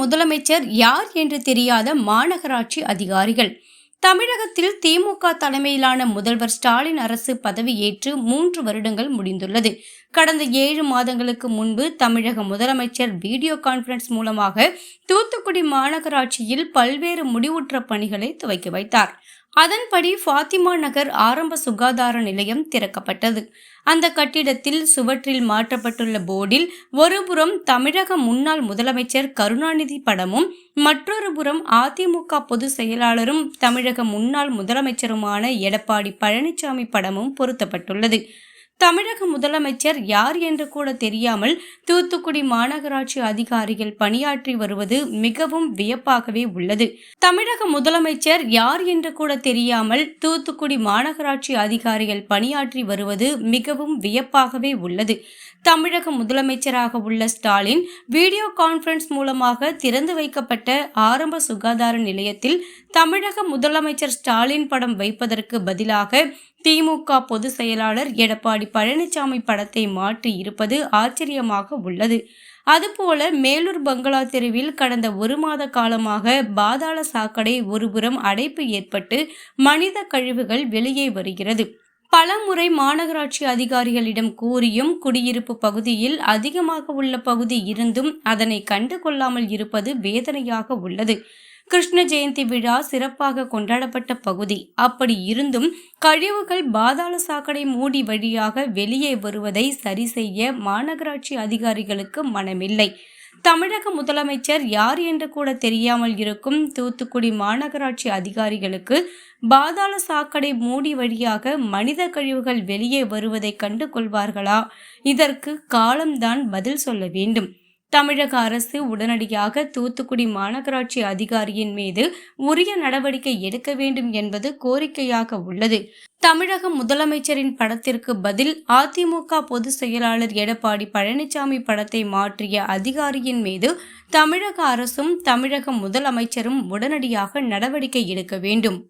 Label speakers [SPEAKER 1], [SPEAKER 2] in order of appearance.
[SPEAKER 1] முதலமைச்சர் யார் என்று தெரியாத மாநகராட்சி அதிகாரிகள். தமிழகத்தில் திமுக தலைமையிலான முதல்வர் ஸ்டாலின் அரசு பதவியேற்று மூன்று வருடங்கள் முடிந்துள்ளது. கடந்த ஏழு மாதங்களுக்கு முன்பு தமிழக முதலமைச்சர் வீடியோ கான்பரன்ஸ் மூலமாக தூத்துக்குடி மாநகராட்சியில் பல்வேறு முடிவுற்ற பணிகளை துவக்கி வைத்தார். அதன்படி ஃபாத்திமா நகர் ஆரம்ப சுகாதார நிலையம் திறக்கப்பட்டது. அந்த கட்டிடத்தில் சுவற்றில் மாற்றப்பட்டுள்ள போர்டில் ஒருபுறம் தமிழக முன்னாள் முதலமைச்சர் கருணாநிதி படமும் மற்றொரு புறம் அதிமுக பொதுச் செயலாளரும் தமிழக முன்னாள் முதலமைச்சருமான எடப்பாடி பழனிசாமி படமும் பொருத்தப்பட்டுள்ளது. தமிழக முதலமைச்சர் யார் என்று கூட தெரியாமல் தூத்துக்குடி மாநகராட்சி அதிகாரிகள் பணியாற்றி வருவது மிகவும் வியப்பாகவே உள்ளது. தமிழக முதலமைச்சர் யார் என்று கூட தெரியாமல் தூத்துக்குடி மாநகராட்சி அதிகாரிகள் பணியாற்றி வருவது மிகவும் வியப்பாகவே உள்ளது. தமிழக முதலமைச்சராக உள்ள ஸ்டாலின் வீடியோ கான்பரன்ஸ் மூலமாக திறந்து வைக்கப்பட்ட ஆரம்ப சுகாதார நிலையத்தில் தமிழக முதலமைச்சர் ஸ்டாலின் படம் வைப்பதற்கு பதிலாக திமுக பொதுச் செயலாளர் எடப்பாடி பழனிசாமி படத்தை மாற்றி இருப்பது ஆச்சரியமாக உள்ளது. அதுபோல மேலூர் பங்களா தெருவில் கடந்த ஒரு மாத காலமாக பாதாள சாக்கடை ஒருபுறம் அடைப்பு ஏற்பட்டு மனித கழிவுகள் வெளியே வருகிறது. பலமுறை மாநகராட்சி அதிகாரிகளிடம் கூறியும் குடியிருப்பு பகுதியில் அதிகமாக உள்ள பகுதி இருந்தும் அதனை கண்டு கொள்ளாமல் இருப்பது வேதனையாக உள்ளது. கிருஷ்ண ஜெயந்தி விழா சிறப்பாக கொண்டாடப்பட்ட பகுதி. அப்படி இருந்தும் கழிவுகள் பாதாள சாக்கடை மூடி வழியாக வெளியே வருவதை சரி செய்ய மாநகராட்சி அதிகாரிகளுக்கு மனமில்லை. தமிழக முதலமைச்சர் யார் என்று கூட தெரியாமல் இருக்கும் தூத்துக்குடி மாநகராட்சி அதிகாரிகளுக்கு பாதாள சாக்கடை மூடி வழியாக மனித கழிவுகள் வெளியே வருவதை கண்டு கொள்வார்களா இதற்கு காலம்தான் பதில் சொல்ல வேண்டும். தமிழக அரசு உடனடியாக தூத்துக்குடி மாநகராட்சி அதிகாரியின் மீது உரிய நடவடிக்கை எடுக்க வேண்டும் என்பது கோரிக்கையாக உள்ளது. தமிழக முதலமைச்சரின் படத்திற்கு பதில் அதிமுக பொதுச் செயலாளர் எடப்பாடி பழனிசாமி படத்தை மாற்றிய அதிகாரியின் மீது தமிழக அரசும் தமிழக முதலமைச்சரும் உடனடியாக நடவடிக்கை எடுக்க வேண்டும்.